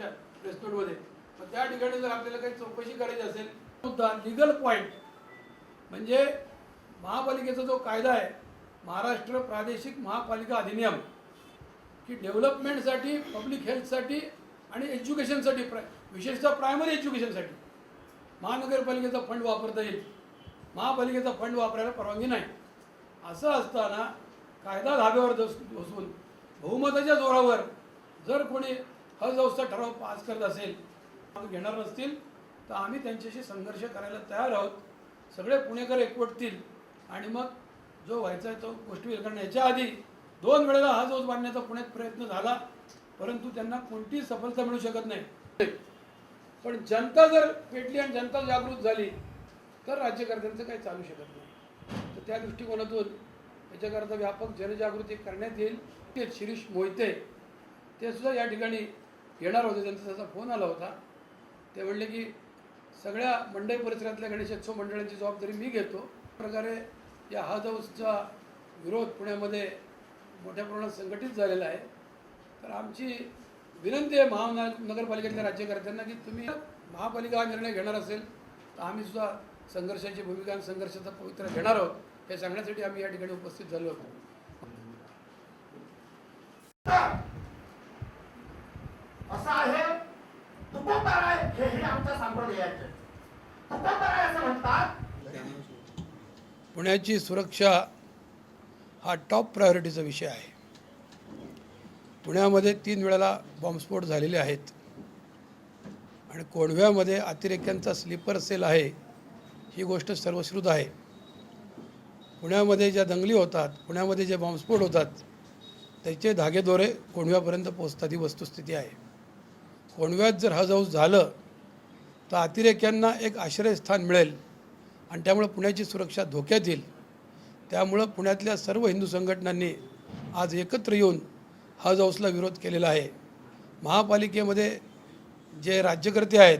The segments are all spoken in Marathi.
त्या ठिकाणी जर आपल्याला काही चौकशी करायची असेल मुद्दा लिगल पॉईंट म्हणजे महापालिकेचा जो कायदा आहे महाराष्ट्र प्रादेशिक महापालिका अधिनियम की डेव्हलपमेंटसाठी पब्लिक हेल्थसाठी आणि एज्युकेशनसाठी प्रा विशेषतः प्रायमरी एज्युकेशनसाठी महानगरपालिकेचा फंड वापरता येईल. महापालिकेचा फंड वापरायला परवानगी नाही. असं असताना कायदा धाब्यावर दस- बसून बहुमताच्या जोरावर जर कोणी हज ठराव पास करत असेल घेणार नसतील तर आम्ही त्यांच्याशी संघर्ष करायला तयार आहोत. सगळे पुणेकर एकवटतील. आणि मग जो व्हायचा आहे तो गोष्टी वेळ कारण याच्या आधी दोन वेळेला हा जोज बांधण्याचा पुण्यात प्रयत्न झाला परंतु त्यांना कोणतीही सफलता मिळू शकत नाही. पण जनता जर पेटली आणि जनता जागृत झाली तर राज्यकर्त्यांचं काही चालू शकत नाही. तर त्या दृष्टिकोनातून याच्याकरता व्यापक जनजागृती करण्यात येईल. ते शिरीष मोहिते ते सुद्धा या ठिकाणी येणार होते त्यांचा त्याचा फोन आला होता. ते म्हणले की सगळ्या मंडई परिसरातल्या गणेशोत्सव मंडळांची जबाबदारी मी घेतो. प्रकारे या हज हाऊसचा विरोध पुण्यामध्ये मोठ्या प्रमाणात संघटित झालेला आहे. तर आमची विनंती आहे महानगरपालिकेतल्या राज्यकर्त्यांना की तुम्ही महापालिका हा निर्णय घेणार असेल तर आम्ही सुद्धा संघर्षाची भूमिका आणि संघर्षाचा पवित्र घेणार आहोत हे सांगण्यासाठी आम्ही या ठिकाणी उपस्थित झालो होतो असं आहे तुकोबाराय हे हे आमच्या संप्रदायाचे तुकोबाराय असं म्हणतात पुण्याची सुरक्षा हा टॉप प्रायोरिटीचा विषय आहे. पुण्यामध्ये तीन वेळेला बॉम्बस्फोट झालेले आहेत. आणि कोंडव्यामध्ये अतिरेक्यांचा स्लीपर सेल आहे ही गोष्ट सर्वश्रुत आहे. पुण्यामध्ये ज्या दंगली होतात पुण्यामध्ये जे बॉम्बस्फोट होतात त्याचे धागेदोरे कोंडव्यापर्यंत पोचतात ही वस्तुस्थिती आहे. कोंडव्यात जर हज हाऊस झालं तर अतिरेक्यांना एक आश्रयस्थान मिळेल. आणि त्यामुळं पुण्याची सुरक्षा धोक्यात येईल. त्यामुळं पुण्यातल्या सर्व हिंदू संघटनांनी आज एकत्र येऊन हज हाऊसला विरोध केलेला आहे. महापालिकेमध्ये जे राज्यकर्ते आहेत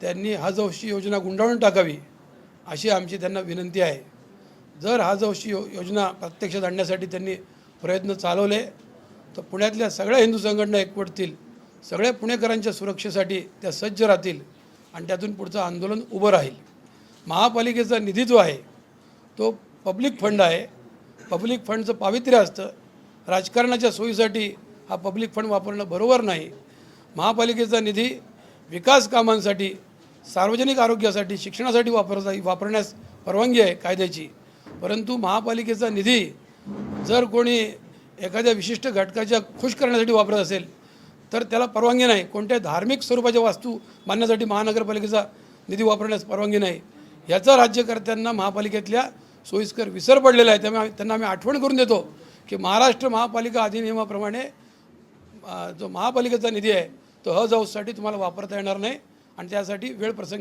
त्यांनी हज हाऊसची योजना गुंडाळून टाकावी अशी आमची त्यांना विनंती आहे. जर हज हाऊसची यो योजना प्रत्यक्षात आणण्यासाठी त्यांनी प्रयत्न चालवले तर पुण्यातल्या सगळ्या हिंदू संघटना एकवटतील. सगळ्या पुणेकरांच्या सुरक्षेसाठी त्या सज्ज राहतील. आणि त्यातून पुढचं आंदोलन उभं राहील. महापालिकेचा निधी जो आहे तो पब्लिक फंड आहे. पब्लिक फंडचं पावित्र्य असतं. राजकारणाच्या सोयीसाठी हा पब्लिक फंड वापरणं बरोबर नाही. महापालिकेचा निधी विकास कामांसाठी सार्वजनिक आरोग्यासाठी शिक्षणासाठी वापरता वापरण्यास परवानगी आहे कायद्याची. परंतु महापालिकेचा निधी जर कोणी एखाद्या विशिष्ट घटकाच्या खुश करण्यासाठी वापरत असेल तर त्याला परवानगी नाही. कोणत्या धार्मिक स्वरूपाच्या वास्तू बांधण्यासाठी महानगरपालिकेचा निधी वापरण्यास परवानगी नाही. याचा राज्यकर्त्यांना महापालिकेतल्या सोयीस्कर विसर पडलेला आहे. त्यामुळे त्यांना आम्ही आठवण करून देतो की महाराष्ट्र महापालिका अधिनियमाप्रमाणे जो महापालिकेचा निधी आहे तो हज हाऊससाठी तुम्हाला वापरता येणार नाही आणि त्यासाठी वेळ प्रसंग